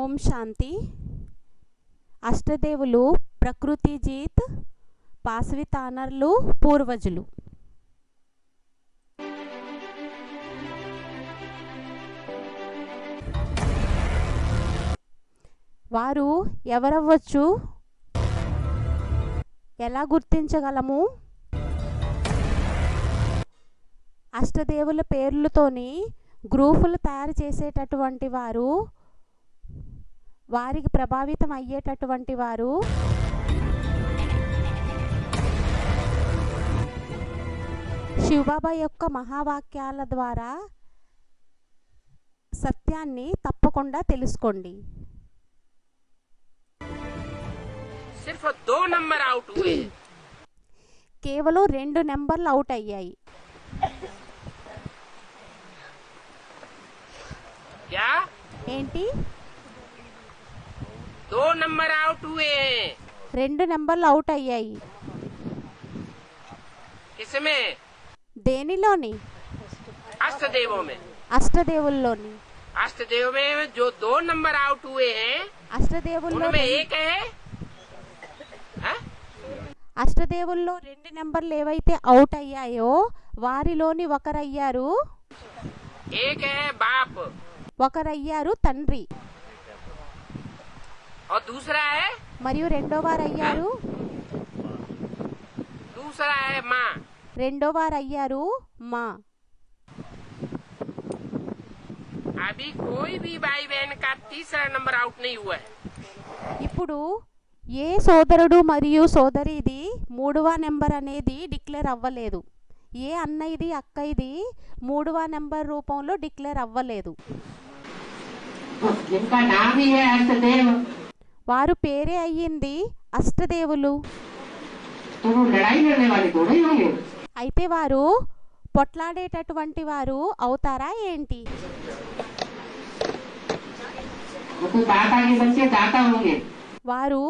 ఓం శాంతి. అష్టదేవులు ప్రకృతి జీత్ పాస్వితానర్లు పూర్వజులు. వారు ఎవరవ్వచ్చు? ఎలా గుర్తించగలము? అష్టదేవుల పేర్లతోని గ్రూపులు తయారు చేసేటటువంటి వారు వారికి ప్రభావితం అయ్యేటటువంటి వారు శివబాబా యొక్క మహావాక్యాల ద్వారా సత్యాన్ని తప్పకుండా తెలుసుకోండి. కేవలం రెండు నెంబర్లు అవుట్ అయ్యాయి. ఏంటి? दो नंबर आउट हुए हैं రెండు నెంబర్లు అవుట్ అయ్యాయి किसमें దేనిలోని अष्ट देवों में అష్టదేవుల్లోని अष्ट देव में जो दो नंबर आउट हुए हैं అష్టదేవుల్లో उनमें రెం- एक है हाँ? అష్టదేవుల్లో రెండు నెంబర్లు ఏవైతే అవుట్ అయ్యాయో వారిలోని ఒకరయ్యారు एक है बाप ఒకరయ్యారు తండ్రి और दूसरा है మరియు రెండో వారు అయ్యారు दूसरा है माँ రెండో వారు అయ్యారు మా अभी कोई भी भाई बहन का तीसरा नंबर आउट नहीं हुआ है ఇప్పుడు ఏ సోదరుడు మరియు సోదరిది మూడవ నెంబర్ అనేది డిక్లేర్ అవ్వలేదు ఏ అన్నయ్యది అక్కయ్యది మూడవ నెంబర్ రూపంలో డిక్లేర్ అవ్వలేదు వారు పేరే అయ్యింది అష్టదేవులు. అయితే వారు పొట్లాడేటటువంటి వారు అవుతారా ఏంటి? వారు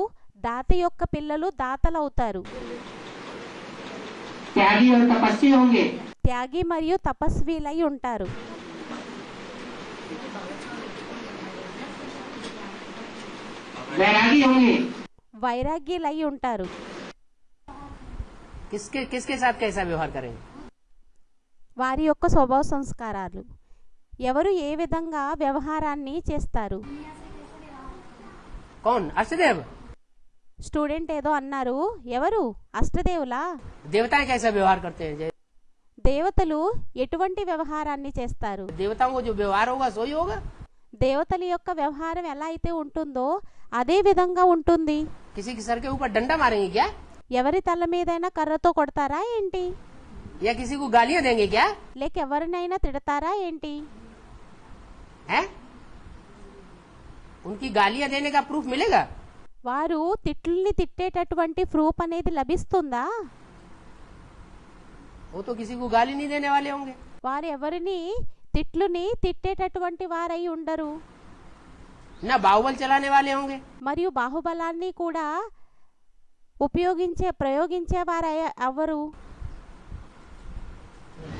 దాత యొక్క పిల్లలు దాతలవుతారు. త్యాగి మరియు తపస్వీలై ఉంటారు. వైరాగ్యులై ఉంటారు। వారి యొక్క స్వభావ సంస్కారాలు। ఎవరు ఏ విధంగా వ్యవహారాన్ని చేస్తారు? స్టూడెంట్ ఏదో అన్నారు ఎవరు? అష్టదేవులా? దేవతలు ఎటువంటి వ్యవహారాన్ని చేస్తారు? దేవతల యొక్క వ్యవహారం ఎలా అయితే ఉంటుందో అదే విధంగా ఉంటుంది किसी के सर के ऊपर डंडा मारेंगे क्या ఎవరి తల మీదైనా కర్రతో కొడతారా ఏంటి या किसी को गालियां देंगे क्या లేక ఎవరినైనా తిడతారా ఏంటి हैं उनकी गालियां देने का प्रूफ मिलेगा వారు తిట్లని తిట్టేటటువంటి ప్రూఫ్ అనేది లభిస్తుందా वो तो किसी को गाली नहीं देने वाले होंगे వారు ఎవరిని తిట్లుని తిట్టేటటువంటి వారై ఉండరు न बाहुबल चलाने वाले होंगे మరియు బాహుబలాన్ని కూడా ఉపయోగించే ప్రయోగించే వారు ఎవరు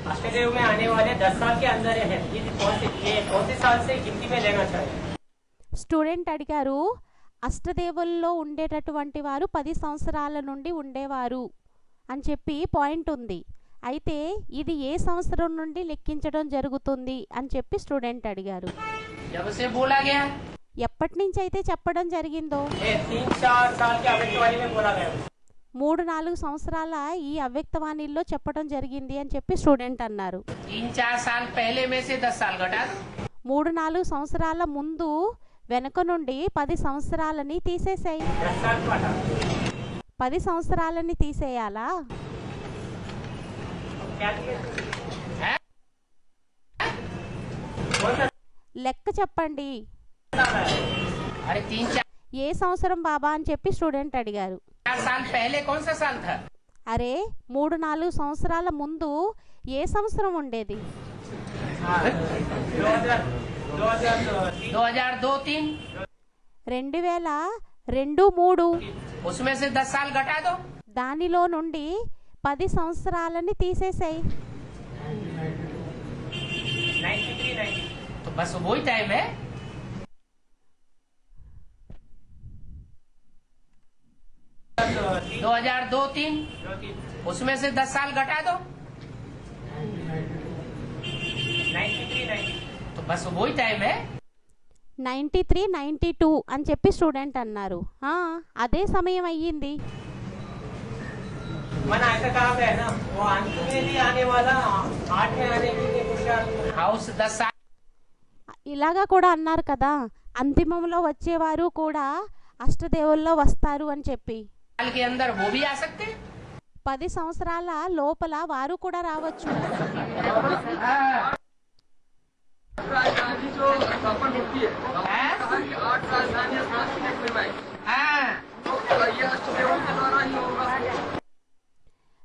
अष्टदेव में आने वाले दस साल के अंदर है ये कौन से ये कौन से साल से गिनती में लेना चाहिए స్టూడెంట్ అడిగారు అష్టదేవుల్లో ఉండేటటువంటి వారు పది సంవత్సరాల నుండి ఉండేవారు అని చెప్పి పాయింట్ ఉంది అయితే ఇది ఏ సంవత్సరం నుండి లెక్కించడం జరుగుతుంది అని చెప్పి స్టూడెంట్ అడిగారు जब से बोला गया ఎప్పటి నుంచి అయితే చెప్పడం జరిగిందో మూడు నాలుగు సంవత్సరాల ఈ అవ్యక్తవాణిల్లో చెప్పడం జరిగింది అని చెప్పి స్టూడెంట్ అన్నారు. మూడు నాలుగు సంవత్సరాల ముందు వెనుక నుండి పది సంవత్సరాలని తీసేసాయి పది సంవత్సరాలని తీసేయాలా? లెక్క చెప్పండి. ఏ సంవత్సరం బాబా అని చెప్పి స్టూడెంట్ అడిగారు. అరే మూడు నాలుగు సంవత్సరాల ముందు ఏ సంవత్సరం ఉండేది? రెండు వేల రెండు మూడు. దానిలో నుండి పది సంవత్సరాలని తీసేసాయి. బస్ పోయి టైం दो हजार दो तीन दो तीन उसमें से दस साल घटा दो नाइन्टी थ्री नाइन्टी तो बस वही टाइम है నైంటీ త్రీ నైంటీ టూ అని చెప్పి స్టూడెంట్ అన్నారు ఆ, అదే సమయం అయ్యింది मैंने ऐसा कहा गया ना वो अंत में भी आने वाला आठ में आने के लिए कुछ हाउस दस साल ఇలాగా కూడా అన్నారు కదా అంతిమంలో వచ్చేవారు కూడా అష్టదేవుల్లో వస్తారు అని చెప్పి के अंदर वो भी आ सकते हैं పది సంవత్సరాల లోపల వారు కూడా రావచ్చు हाँ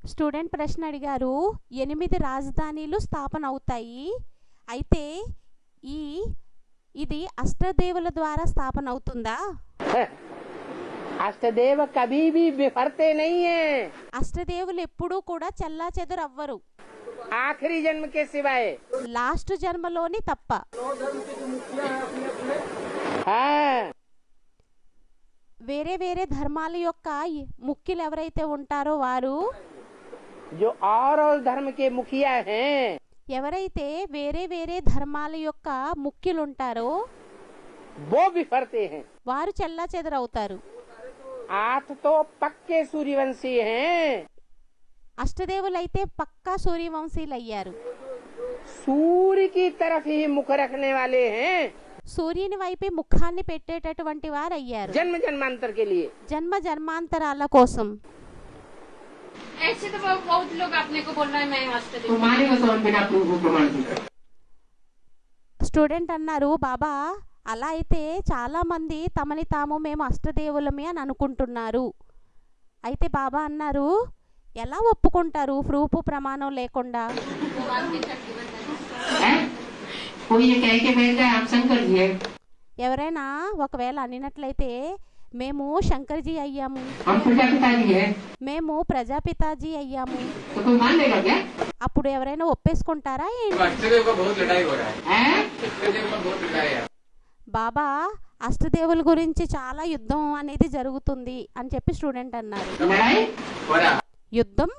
స్టూడెంట్ ప్రశ్న అడిగారు ఎనిమిది రాజధానిలు స్థాపన అవుతాయి అయితే ఈ ఇది అష్టదేవుల ద్వారా స్థాపన అవుతుందా అష్టదేవ కబీబీ బిఫర్తే నయ్యే. అష్టదేవులు ఎప్పుడూ కూడా చల్లా చెదురవ్వరు. ఆఖరి జన్మకే సివాయ్ లాస్ట్ జన్మలోని తప్ప. వేరే వేరే ధర్మాల యొక్క ముఖ్యులు ఎవరైతే ఉంటారో వారు? ధర్మకే ముఖియా ఎవరైతే వేరే వేరే ధర్మాల యొక్క ముఖ్యులుంటారో బో వారు చెల్లా చెదరవుతారు. आठ तो पक्के सूर्यवंशी हैं అష్టదేవులైతే పక్కా సూర్యవంశీలు అయ్యారు सूर्य की तरफ ही मुख रखने वाले हैं సూర్యుని వైపే ముఖాన్ని పెట్టేటటువంటి వారు అయ్యారు जन्म जन्मांतर के लिए జన్మ జన్మాంతరాల కోసం ऐसे तो बहुत बहुत लोग अपने को बोल रहे हैं मैं अष्टदेव तो मानेगा कौन बिना प्रूफ प्रमाण के స్టూడెంట్ అన్నారు బాబా అలా అయితే చాలామంది తమని తాము మేము అష్టదేవులమే అని అనుకుంటున్నారు. అయితే బాబా అన్నారు ఎలా ఒప్పుకుంటారు? ప్రూఫ్ ప్రమాణం లేకుండా. ఎవరైనా ఒకవేళ అనినట్లయితే మేము శంకర్జీ అయ్యాము. మేము ప్రజాపితాజీ అయ్యాము. అప్పుడు ఎవరైనా ఒప్పేసుకుంటారా ఏంటి? బాబా అష్టదేవుల గురించి చాలా యుద్ధం అనేది జరుగుతుంది అని చెప్పి స్టూడెంట్ అన్నారు. యుద్ధం?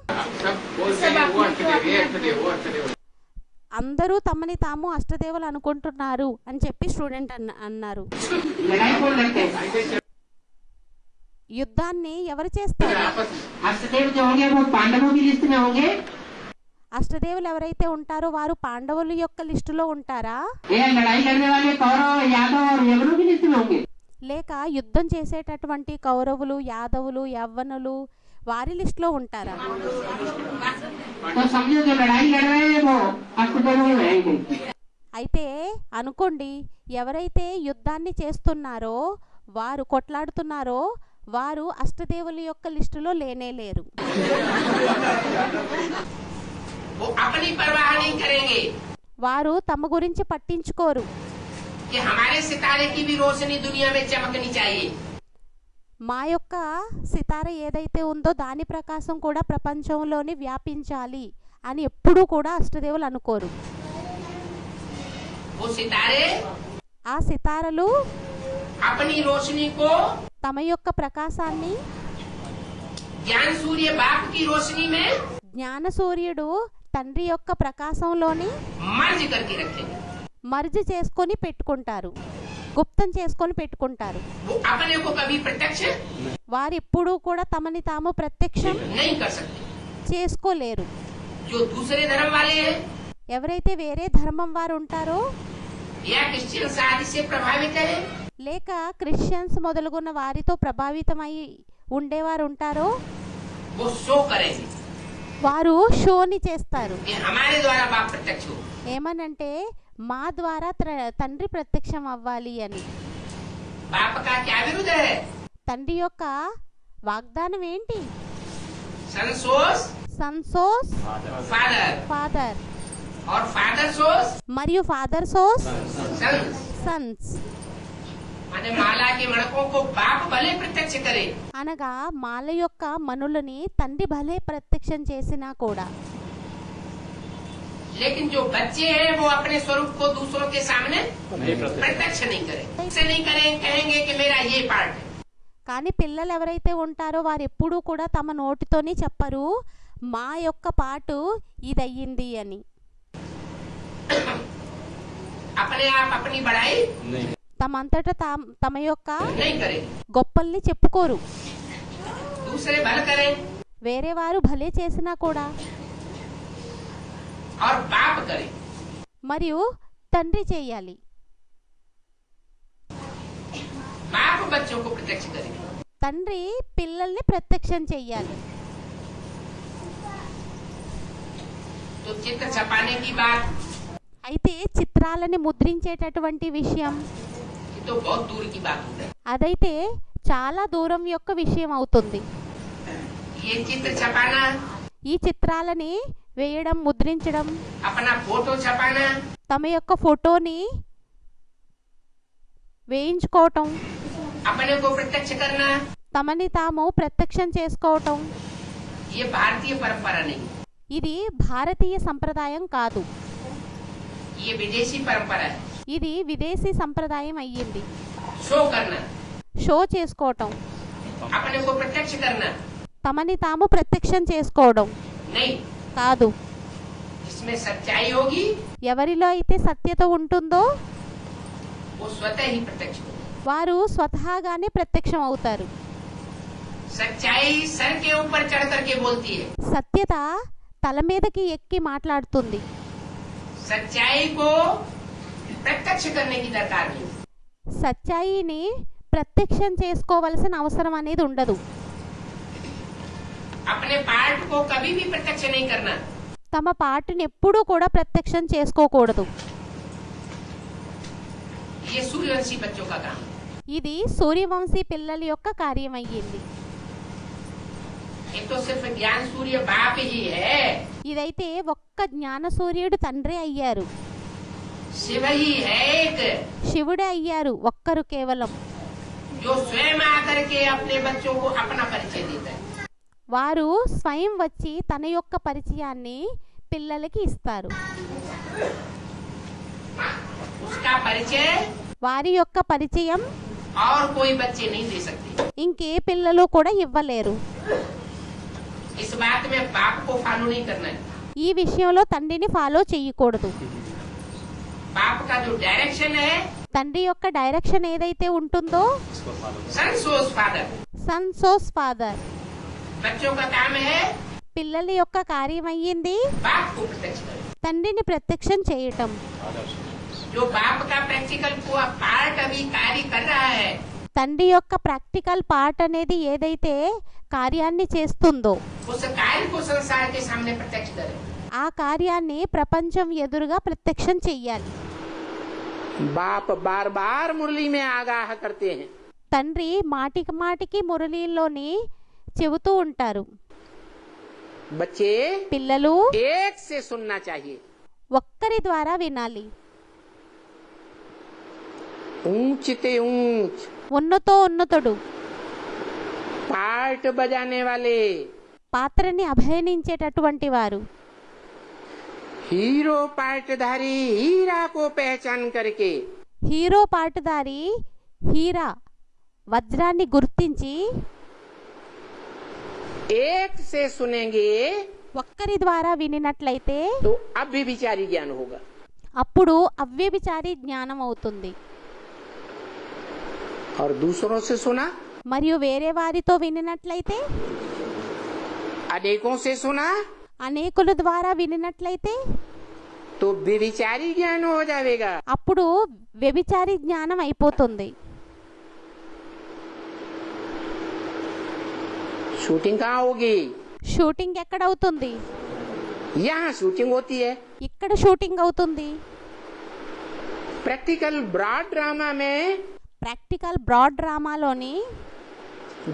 అందరూ తమని తాము అష్టదేవులు అనుకుంటున్నారు అని చెప్పి స్టూడెంట్ అన్న అన్నారు. యుద్ధాన్ని ఎవరు చేస్తారు? అష్టదేవులు ఎవరైతే ఉంటారో వారు పాండవుల యొక్క లిస్టులో ఉంటారా? లేక యుద్ధం చేసేటటువంటి కౌరవులు యాదవులు యవ్వనులు వారి లిస్టులో ఉంటారా? అయితే అనుకోండి ఎవరైతే యుద్ధాన్ని చేస్తున్నారో వారు కొట్లాడుతున్నారో వారు అష్టదేవుల యొక్క లిస్టులో లేనే లేరు. వారు తమ గురించి పట్టించుకోరు. మా యొక్క సితార ఏదైతే ఉందో దాని ప్రకాశం కూడా ప్రపంచంలోని వ్యాపించాలి అని ఎప్పుడూ కూడా అష్టదేవులు అనుకోరు. ఆ సితారలు తమ యొక్క ప్రకాశాన్ని జ్ఞాన సూర్యుడు తండ్రి యొక్క ప్రకాశంలోనే మర్జి చేసుకొని పెట్టుకుంటారు. గుప్తం చేసుకొని పెట్టుకుంటారు. వారెప్పుడూ కూడా తమని తాము ప్రత్యక్షం చేసుకోలేరు. ఎవరైతే వేరే ధర్మం వారు ఉంటారో లేక క్రిస్టియన్స్ మొదలుగున్న వారితో ప్రభావితమై ఉండేవారు ఉంటారో వారు షోని చేస్తారు. ఏమనంటే మా ద్వారా తండ్రి ప్రత్యక్షం అవ్వాలి అని. తండ్రి యొక్క వాగ్దానం ఏంటి? సన్సోస్ ఫాదర్ మరియు ఫాదర్ సోస్ సన్స్ అనగా మాల యొక్క మనులని తండ్రి భలే ప్రత్యక్షం చేసినా కూడా लेकिन जो बच्चे हैं वो अपने स्वरूप को दूसरों के सामने प्रत्यक्ष नहीं करें ऐसे नहीं करें कहेंगे कि मेरा ये पार्ट है కానీ పిల్లలు ఎవరైతే ఉంటారో వారు ఎప్పుడూ కూడా తమ నోటితోనే చెప్పరు మా యొక్క పాటు ఇది అయ్యింది అని తమంతట తమ యొక్క గొప్పల్ని చెప్పుకోరు. వేరే వారు భలే చేసినా కూడా. మరియు తండ్రి చేయాలి. తండ్రి పిల్లల్ని ప్రత్యక్షం చెయ్యాలి అయితే చిత్రాలని ముద్రించేటటువంటి విషయం. तो बहुत दूर की बात हो गई అదైతే చాలా దూరం యొక్క విషయం అవుతుంది ये चित्र छपाना ఈ చిత్రాలని వేయడం ముద్రించడం अपना फोटो छपाना తమ యొక్క ఫోటోని వేయించుకోవటం अपने को प्रत्यक्ष करना తమని తాము ప్రత్యక్షం చేసుకోవటం ये भारतीय परंपरा नहीं ఇది భారతీయ సంప్రదాయం కాదు ये विदेशी परंपरा है ఇది విదేశీ సంప్రదాయం అయ్యింది. షో చేసుకోవటం. తమని తాము ప్రత్యక్షం చేసుకోవడం. కాదు. ఎవరిలో అయితే సత్యత ఉంటుందో వారు స్వతహాగానే ప్రత్యక్షం అవుతారు. సత్యత తల మీదకి ఎక్కి మాట్లాడుతుంది. ప్రత్యక్ష సచ్చాయిని ప్రత్యక్షం చేసుకోవలసిన అవసరం అనేది ఉండదు. తమ పాటను ఎప్పుడూ కూడా ప్రత్యక్షం చేసుకోకూడదు. ఇది సూర్యవంశీ పిల్లల యొక్క కార్యం అయ్యింది ఇదైతే ఒక్క జ్ఞాన సూర్యుడు తండ్రి అయ్యారు. శివుడే అయ్యారు ఒక్కరు కేవలం. వారు స్వయం వచ్చి తన యొక్క పరిచయాన్ని పిల్లలకి ఇస్తారు. వారి యొక్క పరిచయం ఇంకే పిల్లలు కూడా ఇవ్వలేరు. ఈ విషయంలో తండ్రిని ఫాలో చేయకూడదు. తండ్రి యొక్క డైరెక్షన్ ఏదైతే ఉంటుందో? సన్ సోస్ ఫాదర్ పిల్లల యొక్క కార్యం అయ్యింది. తండ్రిని ప్రత్యక్షం చేయటం. తండ్రి యొక్క ప్రాక్టికల్ పార్ట్ అనేది ఏదైతే కార్యాన్ని చేస్తుందో? ఆ కార్యాన్ని ప్రపంచం ఎదురుగా ప్రత్యక్షం చెయ్యాలి. బాప్ బార్ బార్ మురళీమే ఆగాహ కర్తే తండ్రి మాటికి మాటికి మురళీలోని చెబుతూ ఉంటారు. బచ్చే పిల్లలు ఏక్ సే సున్నా చాహియే. ఒక్కరి ద్వారా వినాలి. ఊంచితే ఊంచ్. ఉన్నతో ఉన్నతుడు. పాట బజానే వాలే. పాత్రని అభయనించేటటువంటి వారు. हीरो पार्टधारी हीरा को पहचान करके హీరో పాటుదారి హీరా వజ్రాన్ని గుర్తించి एक से सुनेंगे ఒక్కరి ద్వారా వినినట్లయితే तो अब भी विचारी ज्ञान होगा అప్పుడు అవ్యభిచారి జ్ఞానం అవుతుంది और दूसरों से सुना మరియు వేరే వారితో వినినట్లయితే अनेकों से सुना అనేకుల ద్వారా వినినట్లయితే तो विचारी ज्ञान हो जाएगा అప్పుడు వ్యభిచారి జ్ఞానం అయిపోతుంది शूटिंग कहाँ होगी షూటింగ్ ఎక్కడవుతుంది यहाँ शूटिंग होती है ఇక్కడ షూటింగ్ అవుతుంది प्रैक्टिकल ब्रॉड ड्रामा में ప్రాక్టికల్ బ్రాడ్ డ్రామాలోని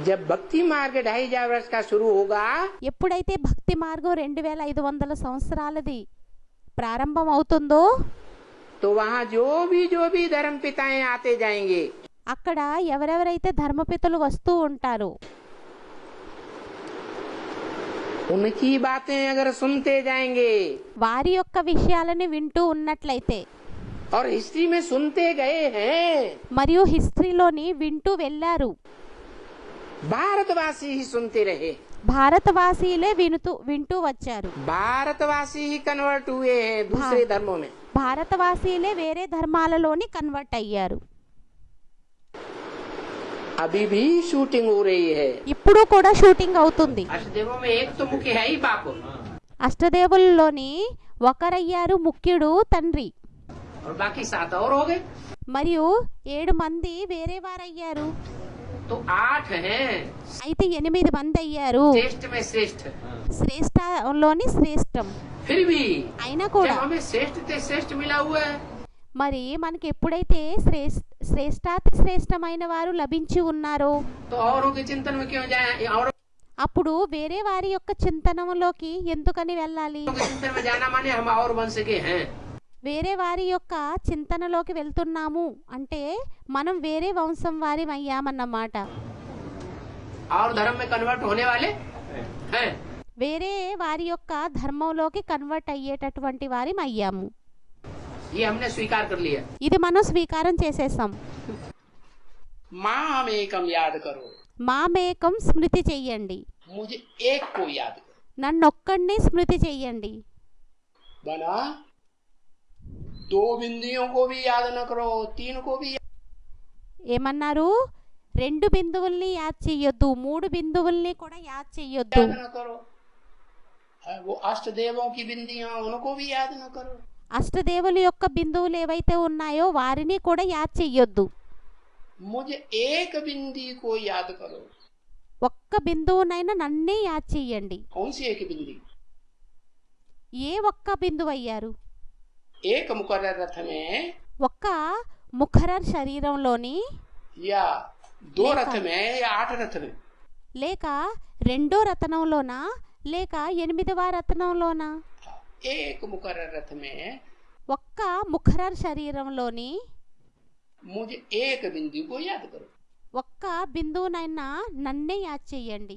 जब भक्ति मार्ग ढाई हजार वर्ष का शुरू होगा ఎప్పుడైతే భక్తి మార్గం రెండు వేల ఐదు వందల సంవత్సరాలది ప్రారంభం అవుతుందో तो वहाँ जो भी जो भी धर्म पिताएं आते जाएंगे అక్కడ ఎవరెవరైతే ధర్మపితలు వస్తూ ఉంటారో उनकी बातें अगर सुनते जाएंगे వారి యొక్క విషయాలని వింటూ ఉన్నట్లయితే और हिस्ट्री में सुनते गए हैं మరియు హిస్టరీలోని వింటూ వెళ్ళారు భారతవాసీ భారతవాసీలే వినుతూ వింటూ వచ్చారు భారతవాసీ కన్వర్ట్ దూసరే ధర్మమే భారతవాసీలే వేరే ధర్మాలలోని కన్వర్ట్ అయ్యారు అభి షూటింగ్ ఇప్పుడు కూడా షూటింగ్ అవుతుంది అష్టదేవుల్లోని ఒకరయ్యారు ముఖ్యుడు తండ్రి మరియు ఏడు మంది వేరే వారయ్యారు అయితే ఎనిమిది మంది అయ్యారు. శ్రేష్టలోని శ్రేష్టం. అయినా కూడా మరి మనకి ఎప్పుడైతే శ్రేష్ఠ శ్రేష్టమైన వారు లభించి ఉన్నారో అప్పుడు వేరే వారి యొక్క చింతనంలోకి ఎందుకని వెళ్ళాలి? వేరే వారి యొక్క చింతనలోకి వెళ్తున్నాము అంటే మనం వేరే వంశం వారి అయ్యామన్నమాట. వేరే వారి యొక్క ధర్మంలోకి కన్వర్ట్ అయ్యేటటువంటి వారి అయ్యాము. ఇది మనం స్వీకారం చేసేసాం. మామేకం స్మృతి చెయ్యండి. నన్నొక్కడిని స్మృతి చెయ్యండి. బనా? दो बिंदियों को भी याद न करो तीन को भी ఏమన్నారు రెండు బిందువుల్ని యాద్ చెయ్యొద్దు మూడు బిందువుల్ని కూడా యాద్ చెయ్యొద్దు याद न करो है, वो अष्ट देवों की बिंदियां उनको भी याद न करो అష్టదేవుల యొక్క బిందువులు ఏవైతే ఉన్నాయో వారిని కూడా యాద్ చెయ్యొద్దు मुझे एक बिंदी को याद करो ఒక్క బిందువునైనా నన్నే యాద్ చెయ్యండి कौन सी एक बिंदी ఏ ఒక్క బిందువు అయ్యారు ఏక ముఖర రథమే ఒక్క ముఖరర్ శరీరంలోని యా దో రథమే యా ఆట రథమే. లేక రెండో రతనంలోనా లేక ఎనిమిదవ రతనంలోనా ఏక ముఖర రథమే ఒక్క ముఖరర్ శరీరంలోని ముజే ఏక బిందువు యాద్ కరో ఒక్క బిందువునైనా నన్నే యాద్ చేయండి.